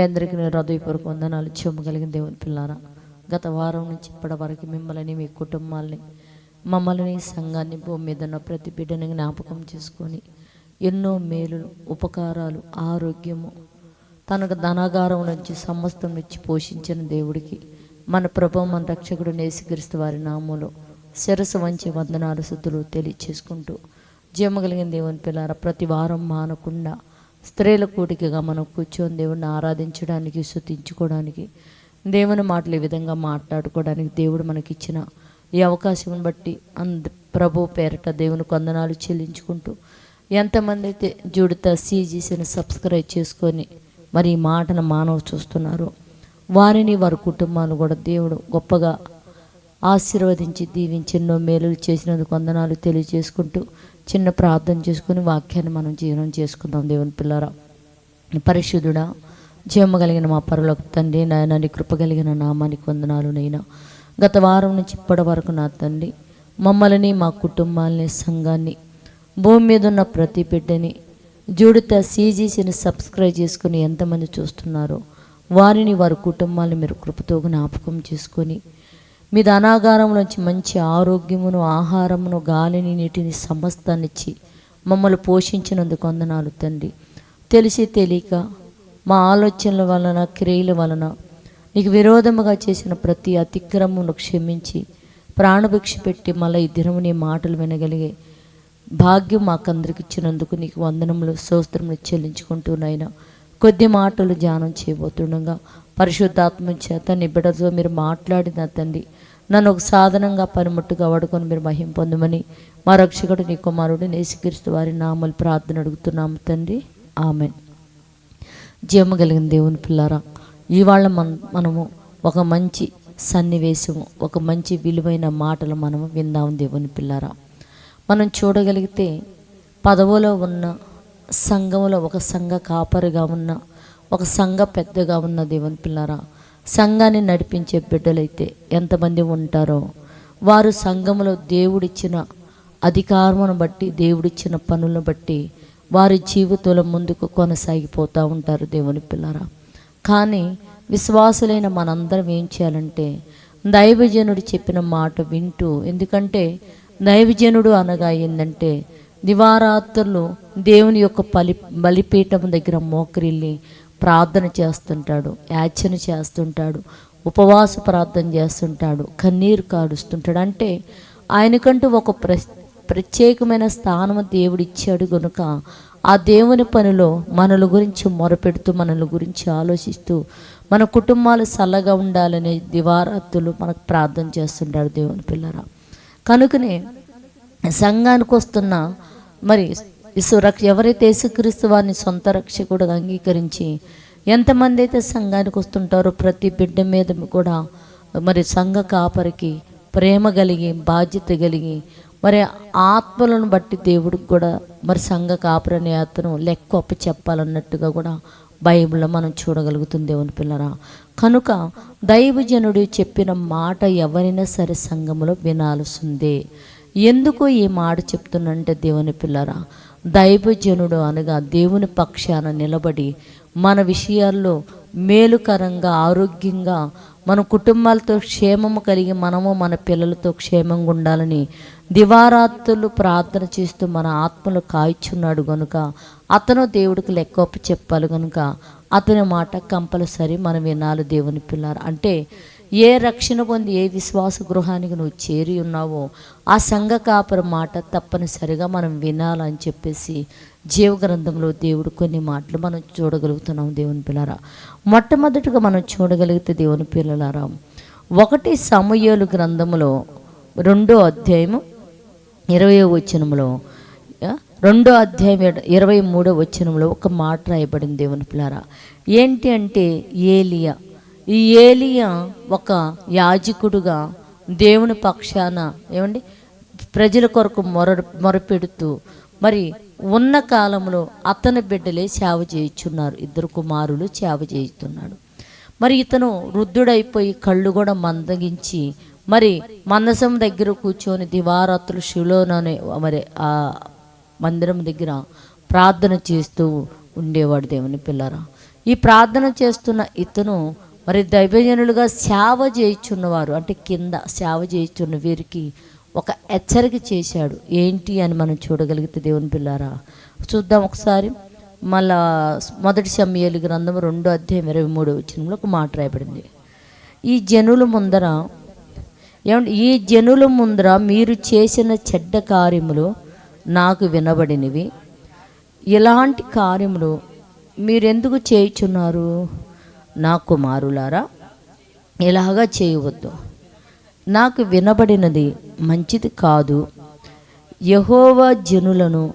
మీ అందరికీ నేను హృదయపూర్వక వందనాలు చెమ్మగలిగిన దేవుని పిల్లారా. గత వారం నుంచి ఇప్పటి వరకు మిమ్మల్ని మీ కుటుంబాల్ని మమ్మల్ని సంఘాన్ని భూమి మీద ఉన్న ప్రతి బిడ్డని జ్ఞాపకం చేసుకొని ఎన్నో మేలులు ఉపకారాలు ఆరోగ్యము తనకు ధనాగారం నుంచి సమస్తం నుంచి పోషించిన దేవుడికి మన ప్రభు మన రక్షకుడు నేసిక్రీస్తు వారి నామంలో శిరసు వంచి వందనాలు శుద్ధులు తెలియచేసుకుంటూ జీవమగలిగిన దేవుని పిల్లారా ప్రతి వారం మానకుండా స్త్రీల కూడికగా మనం కూర్చొని దేవుడిని ఆరాధించడానికి శుతించుకోవడానికి దేవుని మాటలు ఈ విధంగా మాట్లాడుకోవడానికి దేవుడు మనకిచ్చిన ఈ అవకాశం బట్టి అంద ప్రభు పేరట దేవుని కొందనాలు చెల్లించుకుంటూ ఎంతమంది అయితే జుడిత సీజీసీని సబ్స్క్రైబ్ చేసుకొని మరి ఈ మాటను మానవ చూస్తున్నారో వారిని వారి కుటుంబాలు కూడా దేవుడు గొప్పగా ఆశీర్వదించి దీవించి ఎన్నో మేలులు చేసినందుకు వందనాలు తెలియజేసుకుంటూ చిన్న ప్రార్థన చేసుకుని వాక్యాన్ని మనం జీవనం చేసుకుందాం దేవుని పిల్లరా. పరిశుద్ధుడా జీవమ కలిగిన మా పరులకు తండ్రి నాయన నీ కృప కలిగిన నామానికి వందనాలు నైనా. గత వారం నుంచి ఇప్పటి వరకు నా తండ్రి మమ్మల్ని మా కుటుంబాలని సంఘాన్ని భూమి మీద ఉన్న ప్రతి బిడ్డని జూడిత సీజీసీని సబ్స్క్రైబ్ చేసుకుని ఎంతమంది చూస్తున్నారో వారిని వారి కుటుంబాలను మీరు కృపతో జ్ఞాపకం చేసుకొని మీ అనాగారం నుంచి మంచి ఆరోగ్యమును ఆహారమును గాలిని నీటిని సమస్తాన్నిచ్చి మమ్మల్ని పోషించినందుకు వందనాలు తండ్రి. తెలిసి తెలియక మా ఆలోచనల వలన క్రియల వలన నీకు విరోధముగా చేసిన ప్రతి అతిక్రమమును క్షమించి ప్రాణభిక్ష పెట్టి మళ్ళీ ఈ దినము నీ మాటలు వినగలిగే భాగ్యం మాకందరికి ఇచ్చినందుకు నీకు వందనములు సోస్త్రములు చెల్లించుకుంటూ నైనా కొద్ది మాటలు ధ్యానం చేయబోతుండగా పరిశుద్ధాత్మ చేత నీ బిడ్డతో మీరు మాట్లాడిన తండ్రి నన్ను ఒక సాధనంగా పనిముట్టుగా వాడుకొని మీరు మహిం పొందమని మా రక్షకుడు నీ కుమారుడు నేసిక్రీస్తు వారి నామలు ప్రార్థన అడుగుతున్నాము తండ్రి. ఆమె జీవము కలిగిన దేవుని పిల్లారా ఇవాళ మన మనము ఒక మంచి సన్నివేశము ఒక మంచి విలువైన మాటలు మనము విందాం దేవుని పిల్లారా. మనం చూడగలిగితే పదవులో ఉన్న సంఘంలో ఒక సంఘ కాపరిగా ఉన్న ఒక సంఘ పెద్దగా ఉన్న దేవుని పిల్లారా సంఘాన్ని నడిపించే బిడ్డలైతే ఎంతమంది ఉంటారో వారు సంఘంలో దేవుడిచ్చిన అధికారమును బట్టి దేవుడిచ్చిన పనులను బట్టి వారి జీవితంలో ముందుకు కొనసాగిపోతూ ఉంటారు దేవుని పిల్లరా. కానీ విశ్వాసులైన మనందరం ఏం చేయాలంటే దైవజనుడు చెప్పిన మాట వింటూ ఎందుకంటే దైవజనుడు అనగా ఏంటంటే దివారాత్రులు దేవుని యొక్క బలి బలిపీఠం దగ్గర మోకరిల్లి ప్రార్థన చేస్తుంటాడు యాచన చేస్తుంటాడు ఉపవాస ప్రార్థన చేస్తుంటాడు కన్నీరు కాడుస్తుంటాడు అంటే ఆయనకంటూ ఒక ప్ర ప్రత్యేకమైన స్థానం దేవుడు ఇచ్చాడు కనుక ఆ దేవుని పనిలో మనల గురించి మొరపెడుతూ మనల గురించి ఆలోచిస్తూ మన కుటుంబాలు చల్లగా ఉండాలనే దివారాత్తులు మనకు ప్రార్థన చేస్తుంటాడు దేవుని పిల్లరా. కనుకనే సంఘానికి వస్తున్న మరి సురక్ష ఎవరైతే యేసుక్రీస్తు వారిని సొంత రక్షకుడుగా అంగీకరించి ఎంతమంది అయితే సంఘానికి వస్తుంటారో ప్రతి బిడ్డ మీద కూడా మరి సంఘ కాపరికి ప్రేమ కలిగి బాధ్యత కలిగి మరి ఆత్మలను బట్టి దేవుడికి కూడా మరి సంఘ కాపరనే అతను లెక్క చెప్పాలన్నట్టుగా కూడా బైబిల్లో మనం చూడగలుగుతుంది దేవుని పిల్లరా. కనుక దైవజనుడు చెప్పిన మాట ఎవరైనా సరే సంఘములో వినాల్సిందే. ఎందుకు ఈ మాట చెప్తున్నంటే దేవుని పిల్లరా దైవజనుడు అనగా దేవుని పక్షాన నిలబడి మన విషయాల్లో మేలుకరంగా ఆరోగ్యంగా మన కుటుంబాలతో క్షేమము కలిగి మనము మన పిల్లలతో క్షేమంగా ఉండాలని దివారాత్రులు ప్రార్థన చేస్తూ మన ఆత్మలు కాయిచున్నాడు గనుక అతను దేవుడికి లెక్కొప్ప చెప్పాలి కనుక అతని మాట కంపల్సరీ మనం వినాలి దేవుని పిల్లలు. అంటే ఏ రక్షణ పొంది ఏ విశ్వాస గృహానికి నువ్వు చేరి ఉన్నావో ఆ సంఘ కాపుర మాట తప్పనిసరిగా మనం వినాలని చెప్పేసి జీవగ్రంథంలో దేవుడు కొన్ని మాటలు మనం చూడగలుగుతున్నాం దేవుని పిల్లరా. మొట్టమొదటిగా మనం చూడగలిగితే దేవుని పిల్లలారా ఒకటి సమయోలు గ్రంథములో రెండో అధ్యాయము ఇరవై వచనంలో రెండో అధ్యాయం ఇరవై మూడో వచనంలో ఒక మాట రాయబడింది దేవుని పిల్లారా. ఏంటి అంటే ఏలియా ఈ ఏలియా ఒక యాజకుడుగా దేవుని పక్షాన ఏమండి? ప్రజల కొరకు మొర మొరపెడుతూ మరి ఉన్న కాలంలో అతని బిడ్డలే సేవ చేయుచున్నారు. ఇద్దరు కుమారులు సేవ చేయుతున్నాడు. మరి ఇతను వృద్ధుడైపోయి కళ్ళు కూడా మందగించి మరి మందసం దగ్గర కూర్చొని దివారాత్రులు శిలోననే మరి ఆ మందిరం దగ్గర ప్రార్థన చేస్తూ ఉండేవాడు దేవుని పిల్లరా. ఈ ప్రార్థన చేస్తున్న ఇతను మరి దైవజనులుగా సేవ చేయుచున్నవారు అంటే కింద సేవ చేయుచున్న వీరికి ఒక హెచ్చరిక చేశాడు. ఏంటి అని మనం చూడగలిగితే దేవుని పిల్లారా చూద్దాం ఒకసారి. మళ్ళా మొదటి సమయాలు గ్రంథం రెండో అధ్యాయం ఇరవై మూడో వచ్చినంలో ఒక మాట రాయబడింది. ఈ జనుల ముందర ఏమంటే ఈ జనుల ముందర మీరు చేసిన చెడ్డ కార్యములు నాకు వినబడినవి. ఇలాంటి కార్యములు మీరెందుకు చేయుచున్నారు? నా కుమారులారా ఇలాగా చేయవద్దు. నాకు వినబడినది మంచిది కాదు. యహోవా జనులను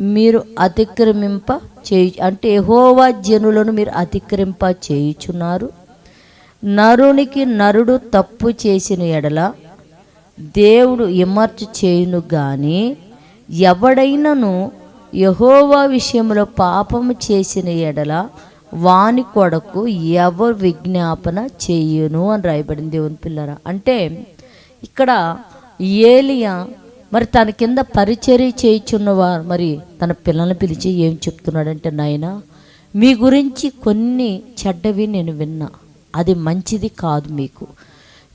మీరు అతిక్రమింప చేయి అంటే యహోవా జనులను మీరు అతిక్రమింప చేయుచున్నారు. నరునికి నరుడు తప్పు చేసిన ఎడల దేవుడు విమర్చ చేయును కానీ ఎవడైనను యహోవా విషయంలో పాపము చేసిన ఎడల వాని కొడకు ఎవరు విజ్ఞాపన చేయను అని రాయబడింది దేవుని పిల్లర. అంటే ఇక్కడ ఏలియా మరి తన కింద పరిచర్య చేయుచున్నవారు మరి తన పిల్లల్ని పిలిచి ఏం చెప్తున్నాడంటే నాయన మీ గురించి కొన్ని చెడ్డవి నేను విన్నా. అది మంచిది కాదు మీకు.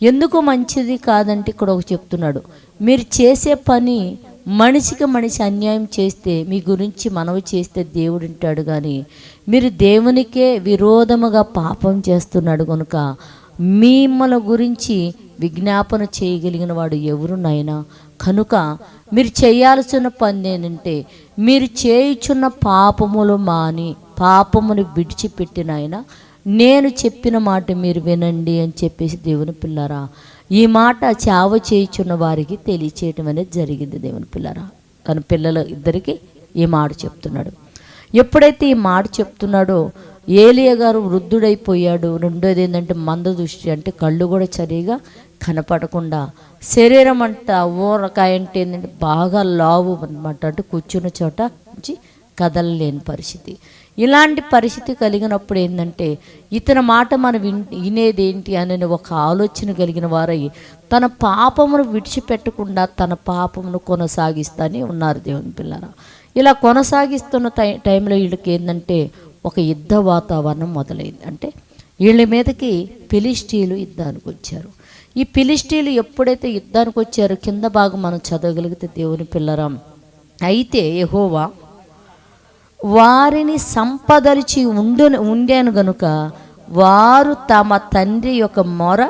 ఎందుకు మంచిది కాదంటే ఇక్కడ ఒక చెప్తున్నాడు. మీరు చేసే పని మనిషికి మనిషి అన్యాయం చేస్తే మీ గురించి మనవి చేస్తే దేవుడు వింటాడు. కానీ మీరు దేవునికే విరోధముగా పాపం చేస్తున్నాడు కనుక మిమ్మల్ని గురించి విజ్ఞాపన చేయగలిగిన వాడు ఎవరు నాయనా? కనుక మీరు చేయాల్సిన పని ఏంటంటే మీరు చేయుచున్న పాపములు మాని పాపమును విడిచిపెట్టిన ఆయన నేను చెప్పిన మాట మీరు వినండి అని చెప్పేసి దేవుని పిల్లరా ఈ మాట చావ చేయుచున్న వారికి తెలియచేయటం అనేది జరిగింది దేవుని పిల్లరా. తన పిల్లల ఇద్దరికి ఈ మాట చెప్తున్నాడు. ఎప్పుడైతే ఈ మాట చెప్తున్నాడో ఏలియ గారు వృద్ధుడైపోయాడు. రెండోది ఏంటంటే మంద దృష్టి అంటే కళ్ళు కూడా సరిగా కనపడకుండా. శరీరం అంట ఊరకాయ అంటే ఏంటంటే బాగా లావు అనమాట అంటే కూర్చున్న చోట నుంచి కదలలేని పరిస్థితి. ఇలాంటి పరిస్థితి కలిగినప్పుడు ఏంటంటే ఇతని మాట మనం విన్ వినేది ఏంటి అనే ఒక ఆలోచన కలిగిన వారై తన పాపమును విడిచిపెట్టకుండా తన పాపమును కొనసాగిస్తానే ఉన్నారు దేవుని పిల్లరా. ఇలా కొనసాగిస్తున్న టై టైంలో వీళ్ళకి ఏంటంటే ఒక యుద్ధ వాతావరణం మొదలైంది. అంటే వీళ్ళ మీదకి ఫిలిస్టీలు యుద్ధానికి వచ్చారు. ఈ ఫిలిస్టీలు ఎప్పుడైతే యుద్ధానికి వచ్చారో కింద భాగం మనం చదవగలిగితే దేవుని పిల్లరం. అయితే యహోవా వారిని సంపదరిచి ఉండు ఉండాను గనుక వారు తమ తండ్రి యొక్క మొర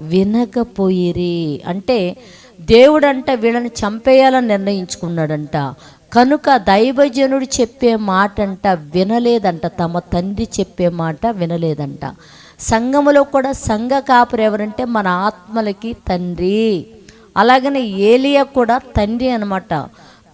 వినకపోయిరి. అంటే దేవుడంట వీళ్ళని చంపేయాలని నిర్ణయించుకున్నాడంట. కనుక దైవజనుడు చెప్పే మాట అంట వినలేదంట. తమ తండ్రి చెప్పే మాట వినలేదంట. సంఘములో కూడా సంఘ కాపురు ఎవరంటే మన ఆత్మలకి తండ్రి. అలాగనే ఏలియా కూడా తండ్రి అనమాట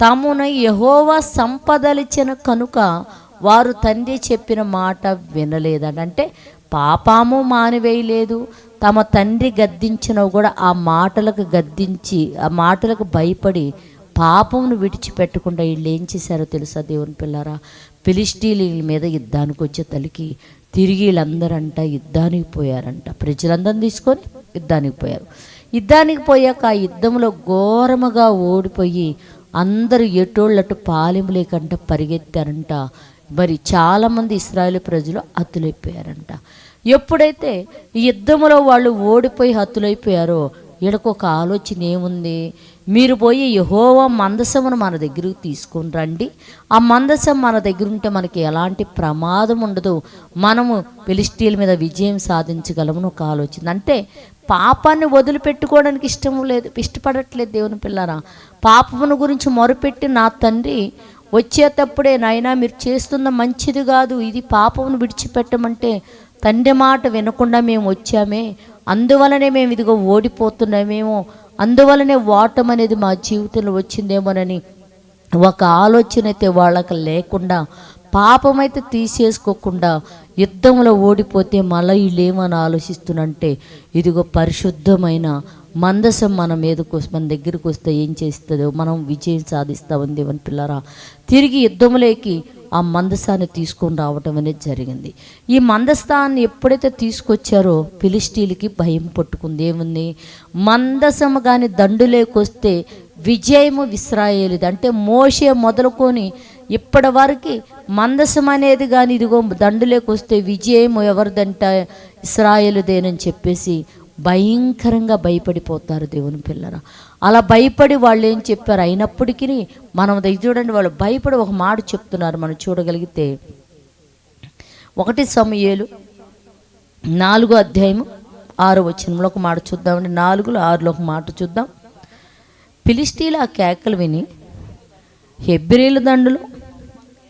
తామున యహోవా సంపదలిచిన కనుక వారు తండ్రి చెప్పిన మాట వినలేదంట. అంటే పాపము మానివేయలేదు. తమ తండ్రి గద్దించినవి కూడా ఆ మాటలకు గద్దించి ఆ మాటలకు భయపడి పాపమును విడిచిపెట్టకుండా వీళ్ళు ఏం చేశారో తెలుసా దేవుని పిల్లారా? ఫిలిస్టీల మీద యుద్ధానికి వచ్చే తలికి తిరిగి వీళ్ళందరంట యుద్ధానికి పోయారంట. ప్రజలందరిని తీసుకొని యుద్ధానికి పోయారు. యుద్ధానికి పోయాక ఆ యుద్ధంలో ఘోరముగా ఓడిపోయి అందరూ ఎటోళ్ళటు పాలెము లేకంట పరిగెత్తారంట. మరి చాలామంది ఇస్రాయేల్ ప్రజలు అతులైపోయారంట. ఎప్పుడైతే యుద్ధంలో వాళ్ళు ఓడిపోయి హత్తులైపోయారో ఈడకొక ఆలోచన ఏముంది? మీరు పోయి యహోవా మందసమును మన దగ్గరకు తీసుకొని రండి. ఆ మందసం మన దగ్గర ఉంటే మనకి ఎలాంటి ప్రమాదం ఉండదు. మనము పిలిస్టీల మీద విజయం సాధించగలమని ఒక ఆలోచన. అంటే పాపాన్ని వదిలిపెట్టుకోవడానికి ఇష్టం లేదు ఇష్టపడట్లేదు దేవుని పిల్లరా. పాపమును గురించి మొరపెట్టి నా తండ్రి వచ్చేటప్పుడే నాయనా మీరు చేస్తున్న మంచిది కాదు. ఇది పాపమును విడిచిపెట్టమంటే తండ్రి మాట వినకుండా మేము వచ్చామే. అందువలనే మేము ఇదిగో ఓడిపోతున్నామేమో. అందువలనే ఓటం అనేది మా జీవితంలో వచ్చిందేమోనని ఒక ఆలోచన అయితే వాళ్ళకి లేకుండా పాపమైతే తీసేసుకోకుండా యుద్ధంలో ఓడిపోతే మళ్ళీ లేమని ఆలోచిస్తున్నంటే ఇదిగో పరిశుద్ధమైన మందసం మన మీదకు మన దగ్గరకు వస్తే ఏం చేస్తుందో మనం విజయం సాధిస్తామని దేవుని పిల్లరా. తిరిగి యుద్ధంలోకి ఆ మందసాన్ని తీసుకొని రావటం అనేది జరిగింది. ఈ మందస్థాన్ని ఎప్పుడైతే తీసుకొచ్చారో ఫిలిస్టీలకి భయం పట్టుకుంది. ఏముంది? మందసము కానీ దండులేకొస్తే విజయము విశ్రాయేలిది అంటే మోషే మొదలుకొని ఇప్పటి వరకు మందసం అనేది కానీ ఇదిగో దండులేకొస్తే విజయము విజయం ఎవరిదంట? ఇస్రాయేలుదేనని చెప్పేసి భయంకరంగా భయపడిపోతారు దేవుని పిల్లరా. అలా భయపడి వాళ్ళు ఏం చెప్పారు? అయినప్పటికీ మనం చూడండి వాళ్ళు భయపడి ఒక మాట చెప్తున్నారు మనం చూడగలిగితే. ఒకటి సమయాలు నాలుగో అధ్యాయము ఆరు వచ్చినంలో ఒక మాట చూద్దామండి. నాలుగులో ఆరులో ఒక మాట చూద్దాం. ఫిలిస్టీల ఆ కేకలు విని హెబ్రిల దండులు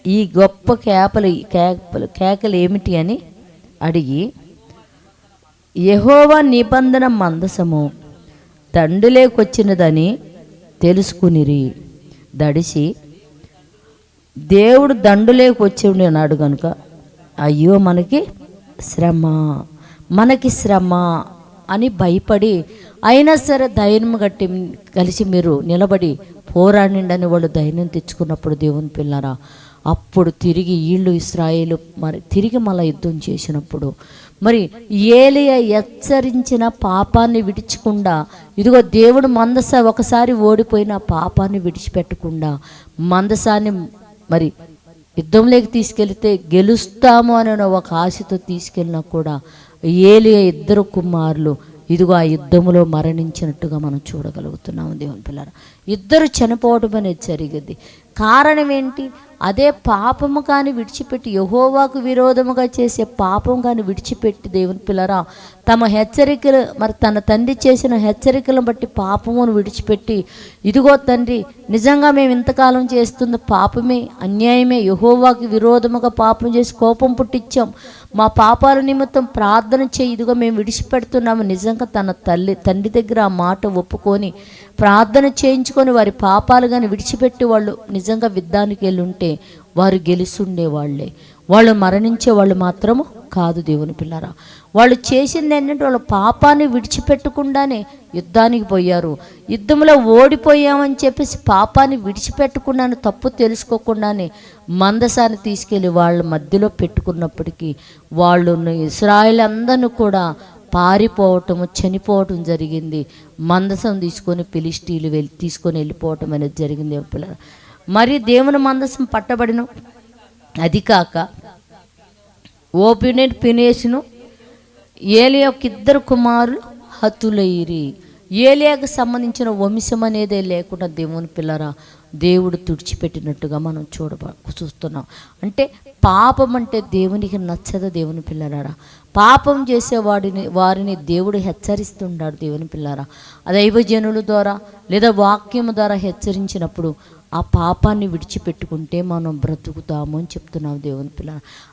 ఈ గొప్ప కేపలు కేపలు కేకలు కేకలు ఏమిటి అని అడిగి యహోవా నిబంధన మందసము దండులేకొచ్చినదని తెలుసుకునిరి. దడిసి దేవుడు దండులేకి వచ్చి అన్నాడు కనుక అయ్యో మనకి శ్రమ మనకి శ్రమ అని భయపడి అయినా సరే ధైర్యం గట్టి కలిసి మీరు నిలబడి పోరాడండి అని వాళ్ళు ధైర్యం తెచ్చుకున్నప్పుడు దేవుని పిల్లరా అప్పుడు తిరిగి వీళ్ళు ఇస్రాయేలు మరి తిరిగి మళ్ళీ యుద్ధం చేసినప్పుడు మరి ఏలియ హెచ్చరించిన పాపాన్ని విడిచకుండా ఇదిగో దేవుడు మందస ఒకసారి ఓడిపోయిన పాపాన్ని విడిచిపెట్టకుండా మందసాన్ని మరి యుద్ధంలోకి తీసుకెళ్తే గెలుస్తాము అనే ఒక ఆశతో తీసుకెళ్ళినా కూడా ఏలియ ఇద్దరు కుమారులు ఇదిగో ఆ యుద్ధములో మరణించినట్టుగా మనం చూడగలుగుతున్నాము దేవుని పిల్లలు ఇద్దరు చనిపోవటం అనేది జరిగింది. కారణం ఏంటి? అదే పాపము కానీ విడిచిపెట్టి యహోవాకు విరోధముగా చేసే పాపం కానీ విడిచిపెట్టి దేవుని పిల్లరా తమ హెచ్చరికలు మరి తన తండ్రి చేసిన హెచ్చరికలను బట్టి పాపమును విడిచిపెట్టి ఇదిగో తండ్రి నిజంగా మేము ఇంతకాలం చేస్తున్న పాపమే అన్యాయమే యహోవాకి విరోధముగా పాపం చేసి కోపం పుట్టించాం. మా పాపాల నిమిత్తం ప్రార్థన చేయి ఇదిగో మేము విడిచిపెడుతున్నాము. నిజంగా తన తల్లి తండ్రి దగ్గర ఆ మాట ఒప్పుకొని ప్రార్థన చేయించుకొని వారి పాపాలు కానీ విడిచిపెట్టి వాళ్ళు నిజంగా విద్దానికి వెళ్ళి ఉంటే వారు గెలుస్తుండే వాళ్ళే వాళ్ళు మరణించే వాళ్ళు మాత్రము కాదు దేవుని పిల్లరా. వాళ్ళు చేసింది ఏంటంటే వాళ్ళ పాపాన్ని విడిచిపెట్టకుండానే యుద్ధానికి పోయారు. యుద్ధంలో ఓడిపోయామని చెప్పేసి పాపాన్ని విడిచిపెట్టకుండానే తప్పు తెలుసుకోకుండానే మందసాన్ని తీసుకెళ్ళి వాళ్ళ మధ్యలో పెట్టుకున్నప్పటికీ వాళ్ళు ఇస్రాయల్ అందరిని కూడా పారిపోవటము చనిపోవటం జరిగింది. మందసం తీసుకొని పిలిస్టీలు వెళ్ళి తీసుకొని వెళ్ళిపోవటం అనేది జరిగింది. పిల్లలు మరి దేవుని మందసం పట్టబడిన. అది కాక ఓపినెట్ పినేసును ఏలి యొక్క ఇద్దరు కుమారులు హతులయ్యిరి ఏలియాకు సంబంధించిన వంశం అనేదే లేకుండా దేవుని పిల్లరా దేవుడు తుడిచిపెట్టినట్టుగా మనం చూడబ చూస్తున్నాం. అంటే పాపం అంటే దేవునికి నచ్చదు దేవుని పిల్లరారా. పాపం చేసేవాడిని వారిని దేవుడు హెచ్చరిస్తుంటాడు దేవుని పిల్లరా. దైవజనుల ద్వారా లేదా వాక్యం ద్వారా హెచ్చరించినప్పుడు ఆ పాపాన్ని విడిచిపెట్టుకుంటే మనం బ్రతుకుతాము అని చెప్తున్నాం దేవుని పిల్ల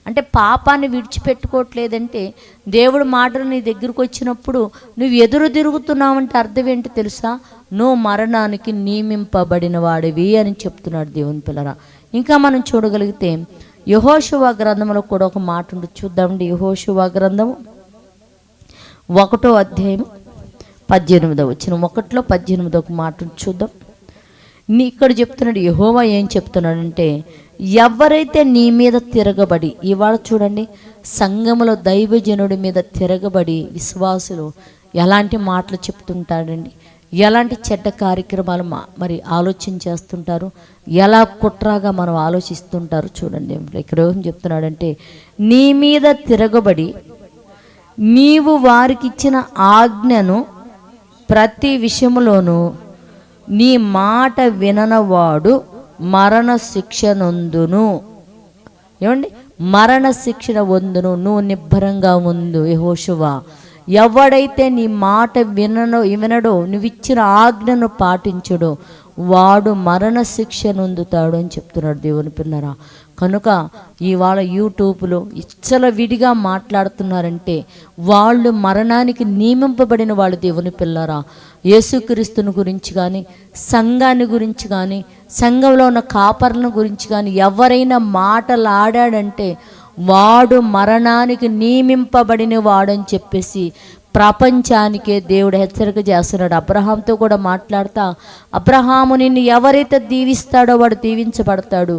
అంటే పాపాన్ని విడిచిపెట్టుకోవట్లేదంటే దేవుడు మాటలు నీ దగ్గరకు వచ్చినప్పుడు నువ్వు ఎదురు తిరుగుతున్నావంటే అర్థం ఏంటి తెలుసా? నువ్వు మరణానికి నియమింపబడిన వాడివి అని చెప్తున్నాడు దేవుని పిల్లరా. ఇంకా మనం చూడగలిగితే యహోశువ గ్రంథంలో కూడా ఒక మాట ఉంది చూద్దామండి యహోశువ గ్రంథము ఒకటో అధ్యాయం పద్దెనిమిదో వచ్చిన ఒకటిలో పద్దెనిమిదో ఒక మాట చూద్దాం. నీ ఇక్కడ చెప్తున్నాడు యహోవా ఏం చెప్తున్నాడంటే ఎవరైతే నీ మీద తిరగబడి ఇవాళ చూడండి సంఘములో దైవజనుడి మీద తిరగబడి విశ్వాసులు ఎలాంటి మాటలు చెప్తుంటాడండి? ఎలాంటి చెడ్డ కార్యక్రమాలు మా- మరి ఆలోచన చేస్తుంటారు? ఎలా కుట్రాగా మనం ఆలోచిస్తుంటారు చూడండి ఇక్కడ ఏం చెప్తున్నాడంటే నీ మీద తిరగబడి నీవు వారికిచ్చిన ఆజ్ఞను ప్రతి విషయంలోనూ నీ మాట విననవాడు మరణ శిక్ష నొందును. ఏమండి? మరణ శిక్షణ వందును నువ్వు నిబ్బరంగా ఉందు యహోషువా. ఎవడైతే నీ మాట వినడో వినడో నువ్విచ్చిన ఆజ్ఞను పాటించడో వాడు మరణ శిక్ష నొందుతాడు అని చెప్తున్నాడు దేవుని పిల్లరా. కనుక ఇవాళ యూట్యూబ్లో ఇచ్చల విడిగా మాట్లాడుతున్నారంటే వాళ్ళు మరణానికి నియమింపబడిన వాళ్ళు దేవుని పిల్లరా. యేసుక్రీస్తుని గురించి కానీ సంఘాన్ని గురించి కానీ సంఘంలో ఉన్న కాపర్లను గురించి కానీ ఎవరైనా మాటలు ఆడాడంటే వాడు మరణానికి నియమింపబడిన వాడని చెప్పేసి ప్రపంచానికే దేవుడు హెచ్చరిక చేస్తున్నాడు. అబ్రహాంతో కూడా మాట్లాడతా అబ్రహాము నిన్ను ఎవరైతే దీవిస్తాడో వాడు దీవించబడతాడు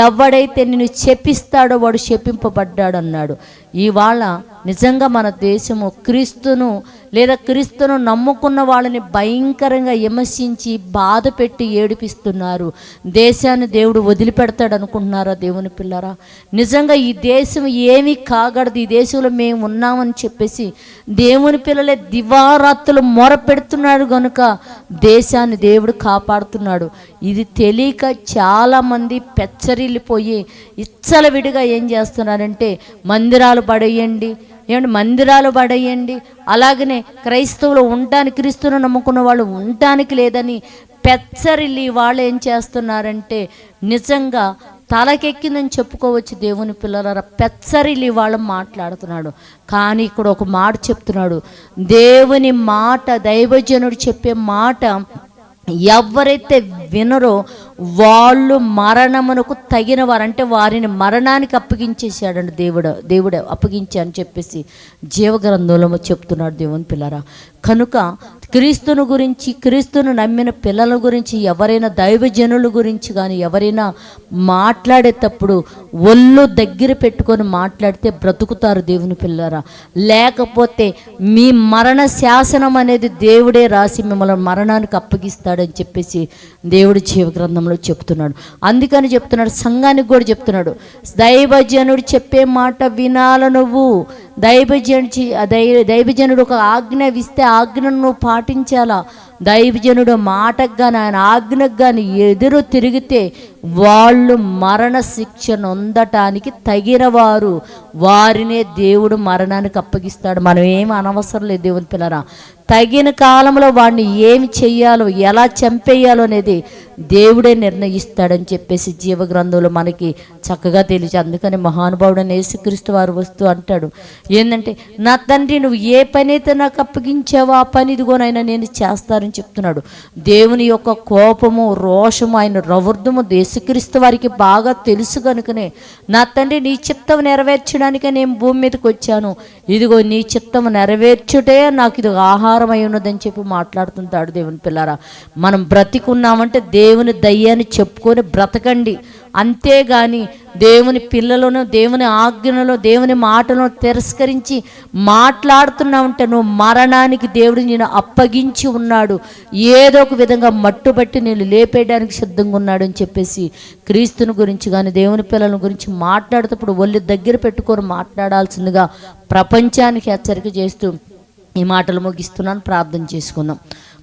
ఎవడైతే నిన్ను శపిస్తాడో వాడు శపింపబడ్డాడు అన్నాడు ఇవాళ నిజంగా మన దేశము క్రీస్తును లేదా క్రీస్తును నమ్ముకున్న వాళ్ళని భయంకరంగా విమర్శించి బాధ పెట్టి ఏడిపిస్తున్నారు. దేశాన్ని దేవుడు వదిలిపెడతాడు అనుకుంటున్నారా దేవుని పిల్లరా? నిజంగా ఈ దేశం ఏమీ కాగడదు. ఈ దేశంలో మేము ఉన్నామని చెప్పేసి దేవుని పిల్లలే దివారాత్రులు మొర పెడుతున్నాడు కనుక దేశాన్ని దేవుడు కాపాడుతున్నాడు. ఇది తెలియక చాలామంది పెచ్చరిల్లిపోయి ఇచ్చలవిడిగా ఏం చేస్తున్నారంటే మందిరాలు పడేయండి ఏమంటే మందిరాలు పడేయండి. అలాగనే క్రైస్తవులు ఉండటానికి క్రీస్తును నమ్ముకున్న వాళ్ళు ఉండటానికి లేదని పెచ్చరిల్లి వాళ్ళు ఏం చేస్తున్నారంటే నిజంగా తలకెక్కిందని చెప్పుకోవచ్చు దేవుని పిల్లల పెచ్చరిల్లి వాళ్ళు మాట్లాడుతున్నాడు. కానీ ఇక్కడ ఒక మాట చెప్తున్నాడు. దేవుని మాట దైవజనుడు చెప్పే మాట ఎవరైతే వినరో వాళ్ళు మరణమునకు తగిన వారు అంటే వారిని మరణానికి అప్పగించేసాడండి దేవుడు దేవుడు అప్పగించి అని చెప్పేసి జీవగ్రంథంలో చెప్తున్నాడు దేవుని పిల్లరా. కనుక క్రీస్తును గురించి క్రీస్తును నమ్మిన పిల్లల గురించి ఎవరైనా దైవజనుల గురించి కానీ ఎవరైనా మాట్లాడేటప్పుడు ఒళ్ళు దగ్గర పెట్టుకొని మాట్లాడితే బ్రతుకుతారు దేవుని పిల్లరా. లేకపోతే మీ మరణ శాసనం అనేది దేవుడే రాసి మిమ్మల్ని మరణానికి అప్పగిస్తాడని చెప్పేసి దేవుడు జీవగ్రంథంలో చెప్తున్నాడు. అందుకని చెప్తున్నాడు సంఘానికి కూడా చెప్తున్నాడు. దైవజనుడు చెప్పే మాట వినాల నువ్వు. దైవజను దై దైవజనుడు ఒక ఆజ్ఞ ఇస్తే ఆజ్ఞను నువ్వు పాటించాలా? దైవజనుడు మాటకు కానీ ఆయన ఆజ్ఞకు కానీ ఎదురు తిరిగితే వాళ్ళు మరణ శిక్షను నొందటానికి తగిన వారు వారినే దేవుడు మరణానికి అప్పగిస్తాడు. మనం ఏం అనవసరం లేదు దేవుని పిల్లరా. తగిన కాలంలో వాడిని ఏమి చెయ్యాలో ఎలా చంపేయాలో అనేది దేవుడే నిర్ణయిస్తాడని చెప్పేసి జీవగ్రంథంలో మనకి చక్కగా తెలిసి అందుకని మహానుభావుడు యేసుక్రీస్తు వారు వస్తూ అంటాడు. ఏంటంటే నా తండ్రి నువ్వు ఏ పని అయితే నాకు అప్పగించావో ఆ పని ఇదిగోనైనా నేను చేస్తాను చేస్తానని చెప్తున్నాడు. దేవుని యొక్క కోపము రోషము ఆయన రవర్ధము దేశక్రీస్తు వారికి బాగా తెలుసు కనుకనే నా తండ్రి నీ చిత్తం నెరవేర్చడానికే నేను భూమి మీదకి వచ్చాను. ఇదిగో నీ చిత్తం నెరవేర్చుటే నాకు ఇది ఆహారం అయి ఉన్నదని చెప్పి మాట్లాడుతుంటాడు దేవుని పిల్లారా. మనం బ్రతికున్నామంటే దేవుని దయ్యాన్ని చెప్పుకొని బ్రతకండి. అంతేగాని దేవుని పిల్లలను దేవుని ఆజ్ఞలో దేవుని మాటలను తిరస్కరించి మాట్లాడుతున్నావంటే నువ్వు మరణానికి దేవుడు నేను అప్పగించి ఉన్నాడు. ఏదో ఒక విధంగా మట్టుబట్టి నేను లేపేయడానికి సిద్ధంగా ఉన్నాడు అని చెప్పేసి క్రీస్తుని గురించి కానీ దేవుని పిల్లల గురించి మాట్లాడేటప్పుడు ఒళ్ళు దగ్గర పెట్టుకొని మాట్లాడాల్సిందిగా ప్రపంచానికి హెచ్చరిక చేస్తూ ఈ మాటలు ముగిస్తున్నాను. ప్రార్థన చేసుకుందాం.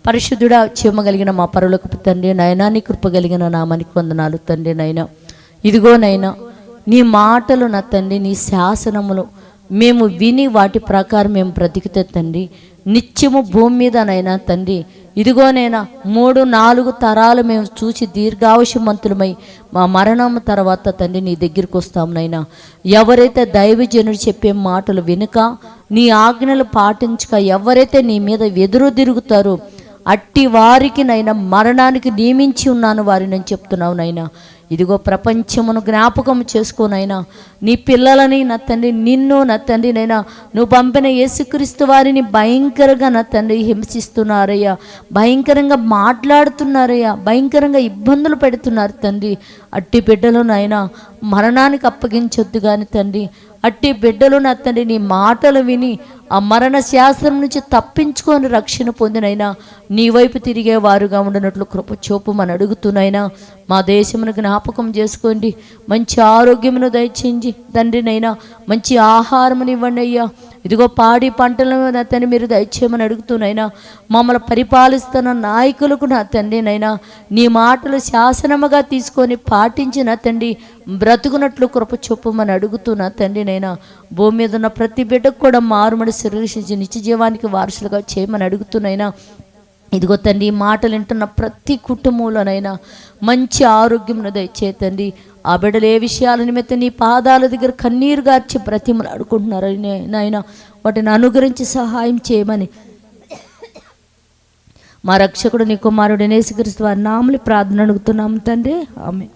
పరిశుద్ధుడా కలిగిన మా పరులకు తండ్రి నయనా కృప కలిగిన నామానికి వందనాలు. తండ్రి నైనా ఇదిగోనైనా నీ మాటలు నా తండ్రి నీ శాసనములు మేము విని వాటి ప్రకారం మేము బ్రతికితే తండ్రి. నిత్యము భూమి మీదనైనా తండ్రి. ఇదిగోనైనా మూడు నాలుగు తరాలు మేము చూసి దీర్ఘావశమంతులమై మా మరణం తర్వాత తండ్రి నీ దగ్గరికి వస్తామునైనా ఎవరైతే దైవజనుడు చెప్పే మాటలు వినుక నీ ఆజ్ఞలు పాటించక ఎవరైతే నీ మీద ఎదురు తిరుగుతారో అట్టి వారికి నైనా మరణానికి నియమించి ఉన్నాను వారిని నేను చెప్తున్నావు నైనా ఇదిగో ప్రపంచమును జ్ఞాపకం చేసుకోనైనా నీ పిల్లలని నా తండ్రి నిన్ను నా తండ్రి నైనా నువ్వు పంపిన యేసుక్రీస్తు వారిని భయంకరంగా నా తండ్రి హింసిస్తున్నారయ్యా భయంకరంగా మాట్లాడుతున్నారయ్యా భయంకరంగా ఇబ్బందులు పెడుతున్నారు తండ్రి. అట్టి బిడ్డలు నాయన మరణానికి అప్పగించొద్దు కానీ తండ్రి. అట్టి బిడ్డలు నా తండ్రి నీ మాటలు విని ఆ మరణ శాస్త్రం నుంచి తప్పించుకొని రక్షణ పొందినైనా నీ వైపు తిరిగే వారుగా ఉండనట్లు కృప చూపమని అడుగుతున్నైనా. మా దేశమును జ్ఞాపకం చేసుకోండి. మంచి ఆరోగ్యమును దయచేయండి. తండ్రినైనా మంచి ఆహారమునివ్వండి అయ్యా. ఇదిగో పాడి పంటలను నా తండ్రి మీరు దయచేయమని అడుగుతున్నాయినా. మమ్మల్ని పరిపాలిస్తున్న నాయకులకు నా తండ్రి నైనా. నీ మాటలు శాసనముగా తీసుకొని పాటించిన తండ్రి బ్రతుకున్నట్లు కృప చొప్పుమని అడుగుతున్నా తండ్రినైనా భూమి మీద ఉన్న ప్రతి బిడ్డకు కూడా మారుమడి శిరీషించి నిత్య జీవానికి వారసులుగా చేయమని అడుగుతున్నాయినా. ఇదిగో తండ్రి ఈ మాటలు వింటున్న ప్రతి కుటుంబంలోనైనా మంచి ఆరోగ్యం దయచేతండి ఆ బిడ్డలు ఏ విషయాల నిమిత్తం నీ పాదాల దగ్గర కన్నీరు గార్చి ప్రతిమలు అడుకుంటున్నారు నాయన వాటిని అనుగ్రహించి సహాయం చేయమని. మా రక్షకుడు నీ కుమారుడు నేసుకరిస్తూ వారి నామలి ప్రార్థన అడుగుతున్నాము తండ్రి. ఆమె